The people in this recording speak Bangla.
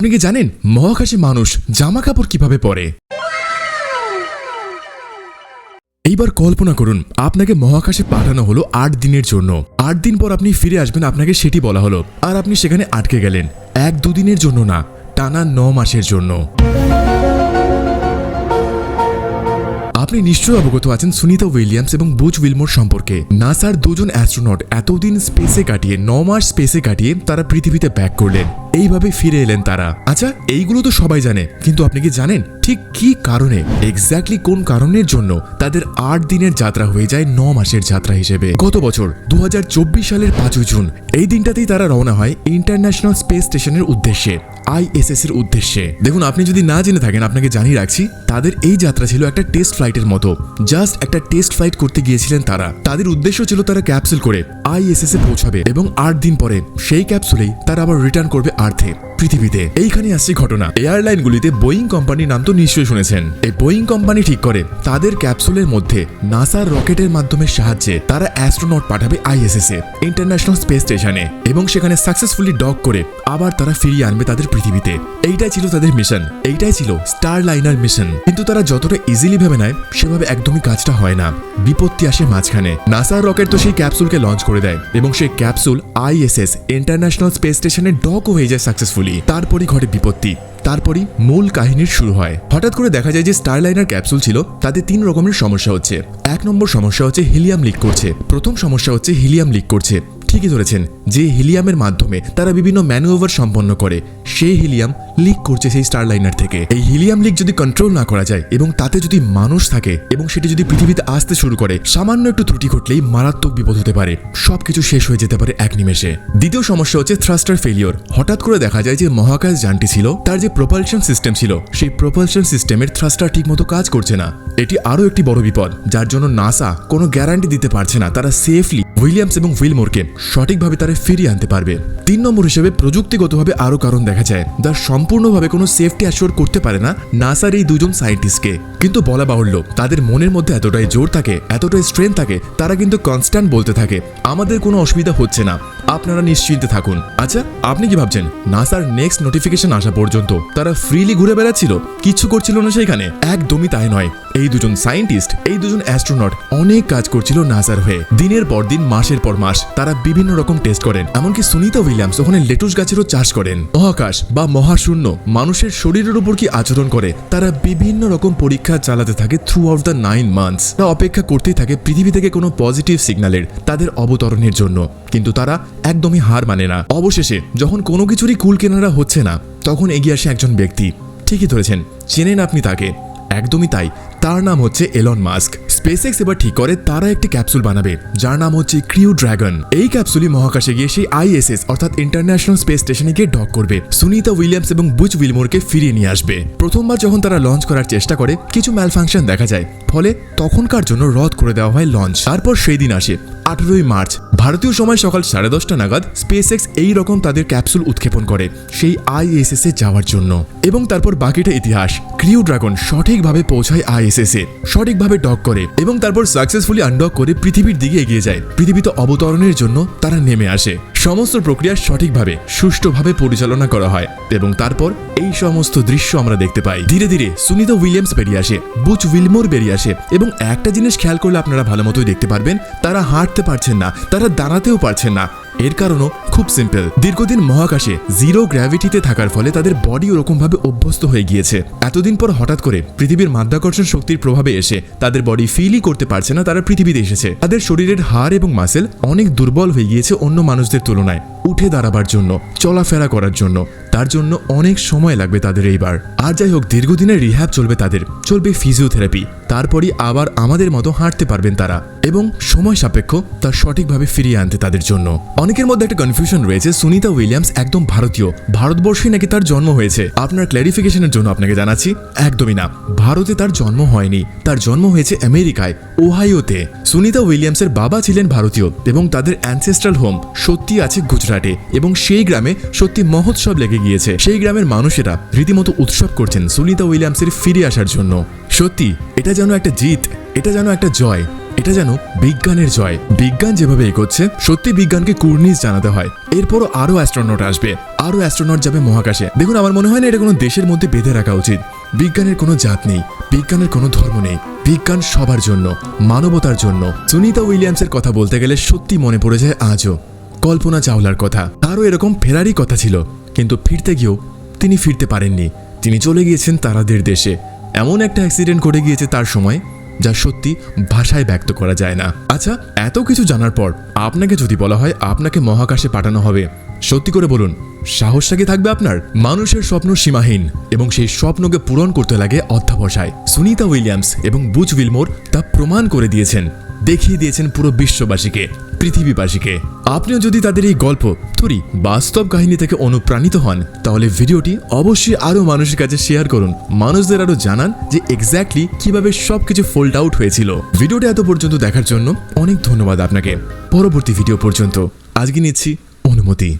আপনি কি জানেন মহাকাশে মানুষ জামা কাপড় কীভাবে পরে? এইবার কল্পনা করুন, আপনাকে মহাকাশে পাঠানো হলো আট দিনের জন্য। আট দিন পর আপনি ফিরে আসবেন, আপনাকে সেটি বলা হলো। আর আপনি সেখানে আটকে গেলেন। এক দুদিনের জন্য না, টানা ন মাসের জন্য। আপনি নিশ্চয়ই অবগত আছেন সুনিতা উইলিয়ামস এবং বুচ উইলমোর সম্পর্কে। নাসার দুজন অ্যাস্ট্রোনট এতদিন স্পেসে কাটিয়ে, ন মাস স্পেসে কাটিয়ে তারা পৃথিবীতে ব্যাক করলেন। এইভাবে ফিরে এলেন তারা। আচ্ছা এইগুলো তো সবাই জানে, কিন্তু আপনি কি জানেন ঠিক কি কারণে? এক্স্যাক্টলি কোন কারণের জন্য তাদের আট দিনের যাত্রা হয়ে যায় ন মাসের যাত্রা হিসেবে? গত বছর দু হাজার চব্বিশ সালের পাঁচই জুন, এই দিনটাতেই তারা রওনা হয় ইন্টারন্যাশনাল স্পেস স্টেশনের উদ্দেশ্যে আইএসএস এর উদ্দেশ্যে। দেখুন, আপনি যদি না জেনে থাকেন, আপনাকে জানিয়ে রাখছি, তাদের এই যাত্রা ছিল একটা টেস্ট ফ্লাইটের মতো। জাস্ট একটা টেস্ট ফ্লাইট করতে গিয়েছিলেন তারা। তাদের উদ্দেশ্য ছিল তারা ক্যাপসুল করে আইএসএস এ পৌঁছাবে এবং আট দিন পরে সেই ক্যাপসুলেই তারা আবার রিটার্ন করবে আর্থে। পৃথিবীতে। এইখানে আসছে ঘটনা। এয়ারলাইনগুলিতে বোয়িং কোম্পানির নাম তো নিশ্চয়ই শুনেছেন। এই বোয়িং কোম্পানি ঠিক করে, তাদের ক্যাপসুলের মধ্যে নাসার রকেটের মাধ্যমে সাহায্যে তারা অ্যাস্ট্রোনট পাঠাবে আইএসএস এ, ইন্টারন্যাশনাল স্পেস স্টেশনে, এবং সেখানে সাকসেসফুলি ডক করে আবার তারা ফিরিয়ে আনবে তাদের পৃথিবীতে। এইটাই ছিল তাদের মিশন। এইটাই ছিল স্টার লাইনার মিশন। কিন্তু তারা যতটা ইজিলি ভেবে নেয়, সেভাবে একদমই কাজটা হয় না। বিপত্তি আসে মাঝখানে। নাসার রকেট তো সেই ক্যাপসুলকে লঞ্চ করে দেয়, এবং সেই ক্যাপসুল আইএসএস, ইন্টারন্যাশনাল স্পেস স্টেশনে ডকও হয়ে যায় সাকসেসফুলি তারপরই ঘটে বিপত্তি, তারপরই মূল কাহিনীর শুরু হয়। হঠাৎ করে দেখা যায় যে স্টারলাইনার ক্যাপসুল ছিল, তাতে তিন রকমের সমস্যা হচ্ছে। এক নম্বর সমস্যা হচ্ছে হিলিয়াম লিক করছে। প্রথম সমস্যা হচ্ছে হিলিয়াম লিক করছে। ঠিকই ধরেছেন, যে হিলিয়ামের মাধ্যমে তারা বিভিন্ন ম্যানুওভার সম্পন্ন করে। সেই হিলিয়াম লিক করছে সেই স্টারলাইনার থেকে। এই হিলিয়াম লিক যদি কন্ট্রোল না করা যায় এবং তাতে যদি মানুষ থাকে এবং সেটি যদি পৃথিবীতে আসতে শুরু করে, সামান্য একটু ত্রুটি ঘটলেই মারাত্মক বিপদ হতে পারে। সবকিছু শেষ হয়ে যেতে পারে এক নিমেষে। দ্বিতীয় সমস্যা হচ্ছে থ্রাস্টার ফেলিওর হঠাৎ করে দেখা যায় যে মহাকাশ যানটি ছিল, তার যে প্রপালশন সিস্টেম ছিল, সেই প্রপালশন সিস্টেমের থ্রাস্টার ঠিকমতো কাজ করছে না। এটি আরও একটি বড় বিপদ, যার জন্য নাসা কোনো গ্যারান্টি দিতে পারছে না। তারা সেফলি উইলিয়ামস এবং উইলমোরকে সঠিকভাবে তারা ফিরিয়ে আনতে পারবে। তিন নম্বর হিসেবে প্রযুক্তিগতভাবে আরও কারণ দেখা যায়। যা সম্পূর্ণভাবে কোনো সেফটি অ্যাসিওর করতে পারে না নাসার এই দুজন সায়েন্টিস্টকে কিন্তু বলা বাহুল্য, তাদের মনের মধ্যে এতটাই জোর থাকে, এতটাই স্ট্রেংথ থাকে, তারা কিন্তু কনস্ট্যান্ট বলতে থাকে, আমাদের কোনো অসুবিধা হচ্ছে না। আপনারা নিশ্চিন্তে থাকুন। আচ্ছা আপনি কি ভাবছেন? নাসার নেক্সট নোটিফিকেশন আসা পর্যন্ত তারা ফ্রিলি ঘুরে বেড়াচ্ছিল? কিচ্ছু করছিল না সেখানে একদমই তাই নয়। এই দুজন সায়েন্টিস্ট, এই দুজন অ্যাস্ট্রোনট অনেক কাজ করছিল নাসার হয়ে। দিনের পর দিন, মাসের পর মাস, তারা বিভিন্ন রকম টেস্ট করেন। এমনকি সুনিতা উইলিয়ামস ওখানে লেটুস গাছেরও চাষ করেন। মহাকাশ বা মহাশূন্য, মানুষের শরীরের উপর কি আচরণ করে, তারা বিভিন্ন রকম পরীক্ষা চালাতে থাকে throughout the nine months তারা অপেক্ষা করতেই থাকে পৃথিবী থেকে কোনো পজিটিভ সিগন্যালের তাদের অবতরণের জন্য। কিন্তু তারা একদমই হার মানে না। অবশেষে, যখন কোনো কিছুরই কুল কেনারা হচ্ছে না, তখন এগিয়ে আসে একজন ব্যক্তি। ঠিকই ধরেছেন, চেনেন আপনি তাকে। একদমই তাই। তার নাম হচ্ছে এলন মাস্ক স্পেসএক্স এবার ঠিক করে, তারা একটি ক্যাপসুল বানাবে, যার নাম হচ্ছে ক্রিউ ড্রাগন এই ক্যাপসুলই মহাকাশে গিয়ে সেই আইএসএস অর্থাৎ ইন্টারন্যাশনাল স্পেস স্টেশনে গিয়ে ডক করবে। সুনিতা উইলিয়ামস এবং বুচ উইলমোরকে ফিরিয়ে নিয়ে আসবে। প্রথমবার যখন তারা লঞ্চ করার চেষ্টা করে, কিছু ম্যালফাংশন দেখা যায়। ফলে তখনকার জন্য রদ করে দেওয়া হয় লঞ্চ তারপর সেই দিন আসে, আঠেরোই মার্চ। ভারতীয় সময় সকাল সাড়ে দশটা নাগাদ স্পেস এক্স এই রকম তাদের ক্যাপসুল উৎক্ষেপণ করে, সেই আইএসএস এ যাওয়ার জন্য। এবং তারপর বাকিটা ইতিহাস, ক্রিউ ড্রাগন সঠিকভাবে পৌঁছায় আইএসএস এ সঠিকভাবে ডক করে এবং তারপর সাকসেসফুলি আনডক করে পৃথিবীর দিকে এগিয়ে যায়। পৃথিবীতে অবতরণের জন্য তারা নেমে আসে। সমস্ত প্রক্রিয়া সঠিকভাবে, সুষ্ঠুভাবে পরিচালনা করা হয় এবং তারপর এই সমস্ত দৃশ্য আমরা দেখতে পাই। ধীরে ধীরে সুনিতা উইলিয়ামস বেরিয়ে আসে, বুচ উইলমোর বেরিয়ে আসে এবং একটা জিনিস খেয়াল করলে আপনারা ভালো মতোই দেখতে পারবেন, তারা হাঁটতে পারছেন না, তারা দাঁড়াতেও পারছেন না। এর কারণও খুব সিম্পল দীর্ঘদিন মহাকাশে জিরো গ্র্যাভিটিতে থাকার ফলে তাদের বডি ওরকমভাবে অভ্যস্ত হয়ে গিয়েছে। এতদিন পর হঠাৎ করে পৃথিবীর মাধ্যাকর্ষণ শক্তির প্রভাবে এসে তাদের বডি ফিলই করতে পারছে না, তারা পৃথিবীতে এসেছে। তাদের শরীরের হাড় এবং মাসেল অনেক দুর্বল হয়ে গিয়েছে অন্য মানুষদের তুলনায়। উঠে দাঁড়াবার জন্য, চলাফেরা করার জন্য। তার জন্য অনেক সময় লাগবে তাদের এইবার। আর যাই হোক, দীর্ঘদিনের রিহ্যাব চলবে তাদের। চলবে ফিজিওথেরাপি তারপরই আবার আমাদের মতো হাঁটতে পারবেন তারা। এবং সময় সাপেক্ষ তা সঠিকভাবে ফিরিয়ে আনতে তাদের জন্য। অনেকের মধ্যে একটা কনফিউশন রয়েছে। সুনিতা উইলিয়ামস একদম ভারতীয়। ভারতবর্ষে নাকি তার জন্ম হয়েছে? আপনার ক্ল্যারিফিকেশনের জন্য আপনাকে জানাচ্ছি, একদমই না। ভারতে তার জন্ম হয়নি। তার জন্ম হয়েছে আমেরিকায়, ওহাইওতে। সুনিতা উইলিয়ামসের বাবা ছিলেন ভারতীয় এবং তাদের অ্যানসেস্ট্রাল হোম সত্যি আছে গুজরাটে এবং সেই গ্রামে সত্যি মহোৎসব লেগে গিয়েছে। সেই গ্রামের মানুষেরা রীতিমতো উৎসব করছেন সুনিতা উইলিয়ামসের ফিরে আসার জন্য। সত্যি, এটা যেন একটা জিত, এটা যেন একটা জয়, এটা যেন বিজ্ঞানের জয়। বিজ্ঞান যেভাবে এগোচ্ছে, সত্যি বিজ্ঞানকে কুর্নিশ জানাতে হয়। এরপরও আরও অ্যাস্ট্রোনট আসবে আরও অ্যাস্ট্রোনট যাবে মহাকাশে। দেখুন, আমার মনে হয় না এটা কোনো দেশের মধ্যে বেঁধে রাখা উচিত। বিজ্ঞানের কোনো জাত নেই, বিজ্ঞানের কোনো ধর্ম নেই। বিজ্ঞান সবার জন্য, মানবতার জন্য। সুনিতা উইলিয়ামসের কথা বলতে গেলে সত্যি মনে পড়ে যায় আজও। কল্পনা চাওলার কথা। তারও এরকম ফেরারই কথা ছিল। কিন্তু ফিরতে গিয়েও তিনি ফিরতে পারেননি। তিনি চলে গিয়েছেন তারাদের দেশে। এমন একটা অ্যাক্সিডেন্ট ঘটে গিয়েছে তার সময়, যা সত্যি ভাষায় ব্যক্ত করা যায় না। আচ্ছা এত কিছু জানার পর আপনাকে যদি বলা হয় আপনাকে মহাকাশে পাঠানো হবে, সত্যি করে বলুন, সাহসটা কি থাকবে আপনার? মানুষের স্বপ্ন সীমাহীন এবং সেই স্বপ্নকে পূরণ করতে লাগে অধ্যাবসায়। সুনিতা উইলিয়ামস এবং বুচ উইলমোর তা প্রমাণ করে দিয়েছেন। দেখিয়ে দিয়েছেন পুরো বিশ্ববাসীকে। পৃথিবীবাসীকে। আপনিও যদি তাদের এই গল্প, থরি, বাস্তব কাহিনী থেকে অনুপ্রাণিত হন, তাহলে ভিডিওটি অবশ্যই আরও মানুষের কাছে শেয়ার করুন। মানুষদের আরও জানান যে এক্স্যাক্টলি কীভাবে সব কিছু ফোল্ড আউট হয়েছিল। ভিডিওটি এত পর্যন্ত দেখার জন্য অনেক ধন্যবাদ আপনাকে। পরবর্তী ভিডিও পর্যন্ত। আজকে নিচ্ছি অনুমতি।